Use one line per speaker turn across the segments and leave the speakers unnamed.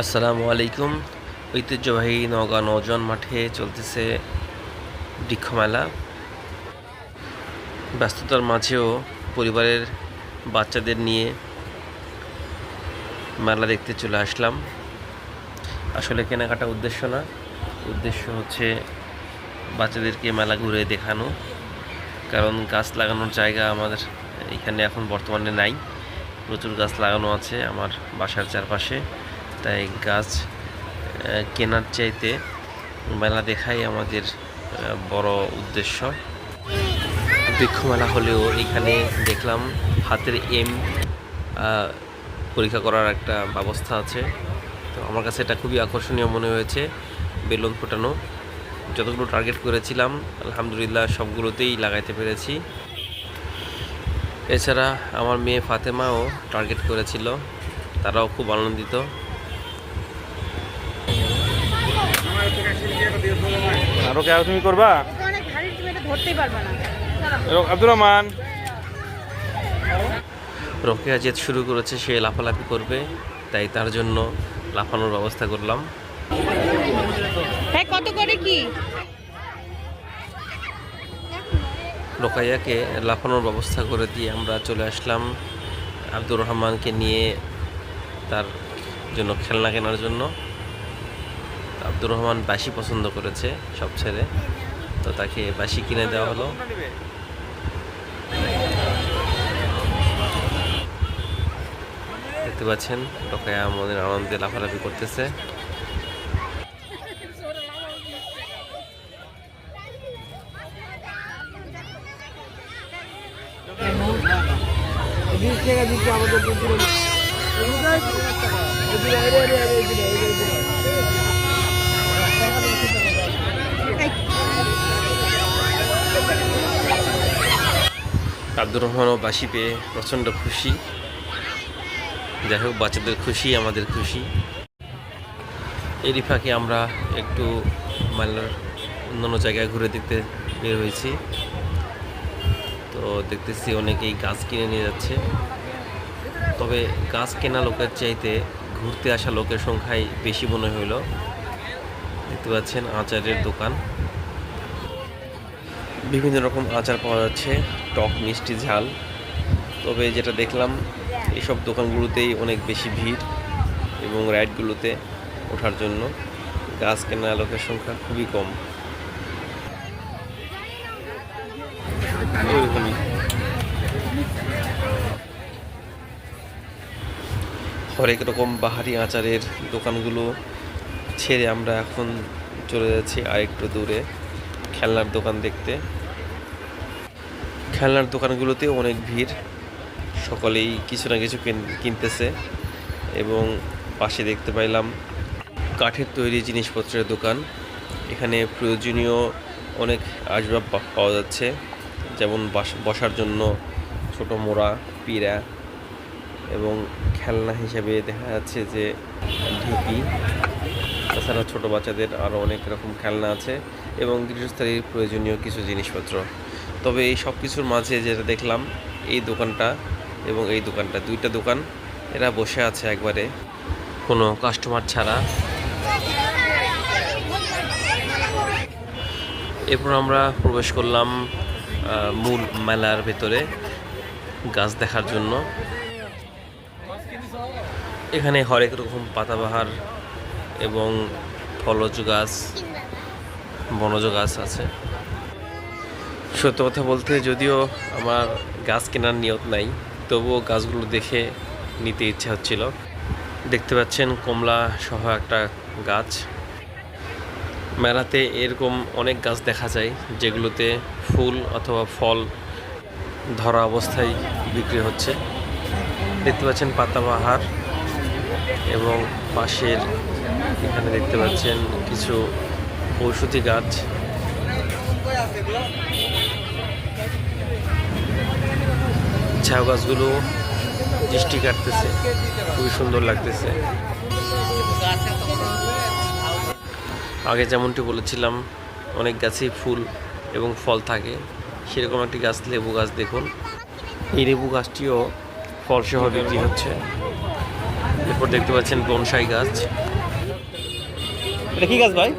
আসসালামু আলাইকুম। ঐতিহ্যবাহী নওগাঁ নজন মাঠে চলতেছে বৃক্ষমেলা ব্যস্ততার মাঝেও পরিবারের বাচ্চাদের নিয়ে মেলা দেখতে চলে আসলাম। আসলে কেনাকাটা উদ্দেশ্য না। উদ্দেশ্য হচ্ছে বাচ্চাদেরকে মেলা ঘুরে দেখানো। কারণ গাছ লাগানোর জায়গা আমাদের এখানে এখন বর্তমানে নাই। প্রচুর গাছ লাগানো আছে আমার বাসার চারপাশে। তাই গাছ কেনার চাইতে মেলা দেখাই আমাদের বড় উদ্দেশ্য। বৃক্ষ মেলা হলেও এখানে দেখলাম হাতের এম পরীক্ষা করার একটা ব্যবস্থা আছে। তো আমার কাছে এটা খুবই আকর্ষণীয় মনে হয়েছে, বেলুন ফোটানো। যতগুলো টার্গেট করেছিলাম, আলহামদুলিল্লাহ সবগুলোতেই লাগাইতে পেরেছি। এছাড়া আমার মেয়ে ফাতেমাও টার্গেট করেছিল, তারাও খুব আনন্দিত।
আরও কে তুমি করবা?
এটা অনেক ভারী তুমি এটা ধরতেই পারবে না চলো।
এ, আব্দুর রহমান।
রোকেয়া জেদ শুরু করেছে সে লাফালাফি করবে তাই তার জন্য লাফানোর ব্যবস্থা করলাম।
হ্যাঁ কত করে কি?
রোকাইয়াকে লাফানোর ব্যবস্থা করে দিয়ে আমরা চলে আসলাম আব্দুর রহমানকে নিয়ে তার জন্য খেলনা কেনার জন্য। আব্দুর রহমান বাসি পছন্দ করেছে সব ছেড়ে তো তাকে বাসি কিনে দেওয়া হলো। দেখতে পাচ্ছেন রোকাইয়া আমাদের আনন্দে লাফালাফি করতেছে। আব্দুর রহমানও বাসি পেয়ে প্রচণ্ড খুশি। যাই হোক, বাচ্চাদের খুশি, আমাদের খুশি। এরই ফাঁকে আমরা একটু মাল্লার অন্যান্য জায়গায় ঘুরে দেখতে বের হয়েছি। তো দেখতেছি অনেকেই গাছ কিনে নিয়ে যাচ্ছে। তবে গাছ কেনা লোকের চাইতে ঘুরতে আসা লোকের সংখ্যাই বেশি মনে হইল। দেখতে পাচ্ছেন আচারের দোকান। বিভিন্ন রকম আচার পাওয়া যাচ্ছে। টক, মিষ্টি ঝাল। তবে যেটা দেখলাম, এসব দোকানগুলোতেই অনেক বেশি ভিড় এবং রাইডগুলোতে ওঠার জন্য গাছ কেনা লোকের সংখ্যা খুবই কম। হরেক রকম বাহারি আচারের দোকানগুলো ছেড়ে আমরা এখন চলে যাচ্ছি আরেকটু দূরে, খেলনার দোকান দেখতে। খেলনার দোকানগুলোতেও অনেক ভিড়। সকলেই কিছু না কিছু কিন- কিনতেছে এবং পাশে দেখতে পাইলাম কাঠের তৈরি জিনিসপত্রের দোকান। এখানে প্রয়োজনীয় অনেক আসবাব পাওয়া যাচ্ছে, যেমন বাস- বসার জন্য ছোট মোড়া, পিড়া এবং খেলনা হিসেবে দেখা যাচ্ছে যে ঢিপি তাছাড়া ছোট বাচ্চাদের আরও অনেক রকম খেলনা আছে এবং গৃহস্থালীর প্রয়োজনীয় কিছু জিনিসপত্র। তবে এই সব কিছুর মাঝে যেটা দেখলাম, এই দোকানটা এবং এই দোকানটা, দুইটা দোকান, এরা বসে আছে একবারে। কোনো কাস্টমার ছাড়া। এরপর আমরা প্রবেশ করলাম মূল মেলার ভেতরে গাছ দেখার জন্য। এখানে হরেক রকম পাতাবাহার এবং ফলজ গাছ, বনজ গাছ আছে। সত্য কথা বলতে যদিও আমার গাছ কেনার নিয়ত নাই, তবুও গাছগুলো দেখে নিতে ইচ্ছা হচ্ছিল। দেখতে পাচ্ছেন কমলা সহ একটা গাছ। মেলাতে এরকম অনেক গাছ দেখা যায়, যেগুলোতে ফুল অথবা ফল ধরা অবস্থায় বিক্রি হচ্ছে। দেখতে পাচ্ছেন পাতাবাহার এবং পাশের এখানে দেখতে পাচ্ছেন কিছু ঔষধি গাছ। ঝাউ গাছগুলো দৃষ্টি কাটতেছে খুবই সুন্দর লাগতেছে। আগে যেমনটি বলেছিলাম অনেক গাছেই ফুল এবং ফল থাকে। সেরকম একটি গাছ লেবু গাছ দেখুন। এই লেবু গাছটিও ফলসহ বিক্রি হচ্ছে। এরপর দেখতে পাচ্ছেন বনসাই গাছ। এটা কি গাছ ভাই?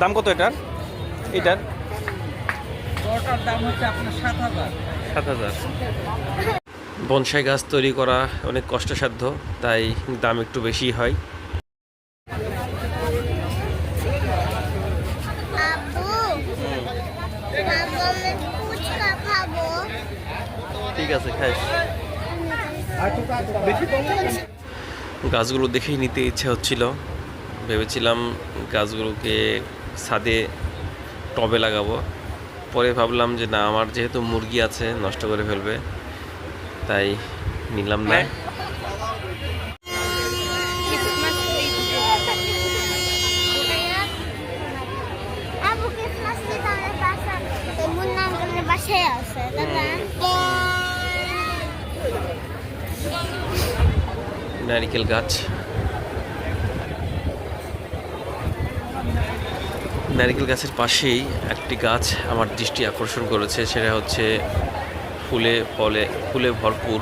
দাম কত এটার? এটার?
ওটার দাম হচ্ছে আপনার সাত হাজার।
সাত হাজার। বনসাই গাছ তৈরি করা অনেক কষ্টসাধ্য তাই দাম একটু বেশি হয়। ঠিক আছে খাস গাছগুলো দেখেই নিতে ইচ্ছা হচ্ছিল। ভেবেছিলাম গাছগুলোকে ছাদে টবে লাগাবো। পরে ভাবলাম যে না, আমার যেহেতু মুরগি আছে, নষ্ট করে ফেলবে, তাই নিলাম না।
আছে দাদা
নারিকেল গাছ। নারিকেল গাছের পাশেই একটি গাছ আমার দৃষ্টি আকর্ষণ করেছে, সেটা হচ্ছে ফুলে ফলে, ফুলে ভরপুর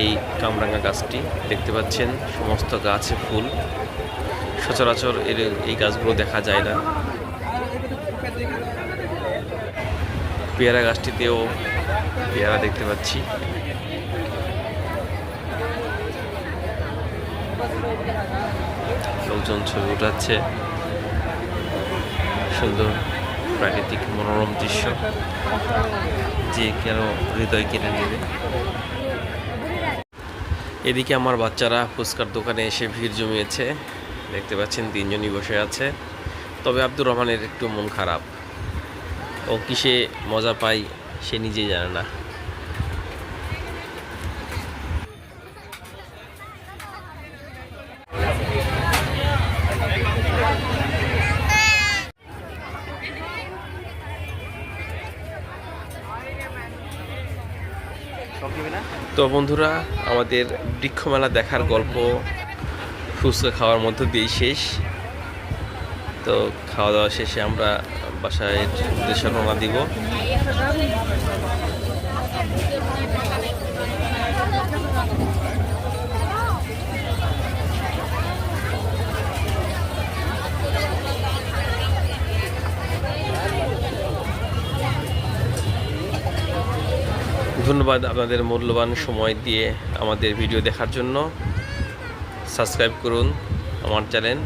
এই কামরাঙ্গা গাছটি। দেখতে পাচ্ছেন সমস্ত গাছে ফুল। সচরাচর এর এই গাছগুলো দেখা যায় না। পেয়ারা গাছটিতেও পেয়ারা দেখতে পাচ্ছি। লোকজন ছবি উঠাচ্ছে। সুন্দর প্রাকৃতিক মনোরম দৃশ্য। যে কেন হৃদয় কেড়ে নেবে। এদিকে আমার বাচ্চারা ফুচকার দোকানে এসে ভিড় জমিয়েছে। দেখতে পাচ্ছেন তিনজনই বসে আছে। তবে আব্দুর রহমানের একটু মন খারাপ। ও কিসে মজা পায় সে নিজেই জানে না। তো বন্ধুরা, আমাদের বৃক্ষমেলা দেখার গল্প ফুচকা খাওয়ার মধ্য দিয়েই শেষ। তো খাওয়া দাওয়া শেষে আমরা বাসায় উদ্দেশ্যে রওনা দিব। ধন্যবাদ আপনাদের মূল্যবান সময় দিয়ে আমাদের ভিডিও দেখার জন্য। সাবস্ক্রাইব করুন আমার চ্যানেল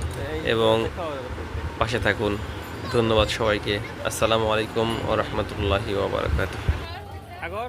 এবং পাশে থাকুন। ধন্যবাদ সবাইকে। আসসালামু আলাইকুম ও রহমতুল্লাহি ওবরাকাতুহ
আগর?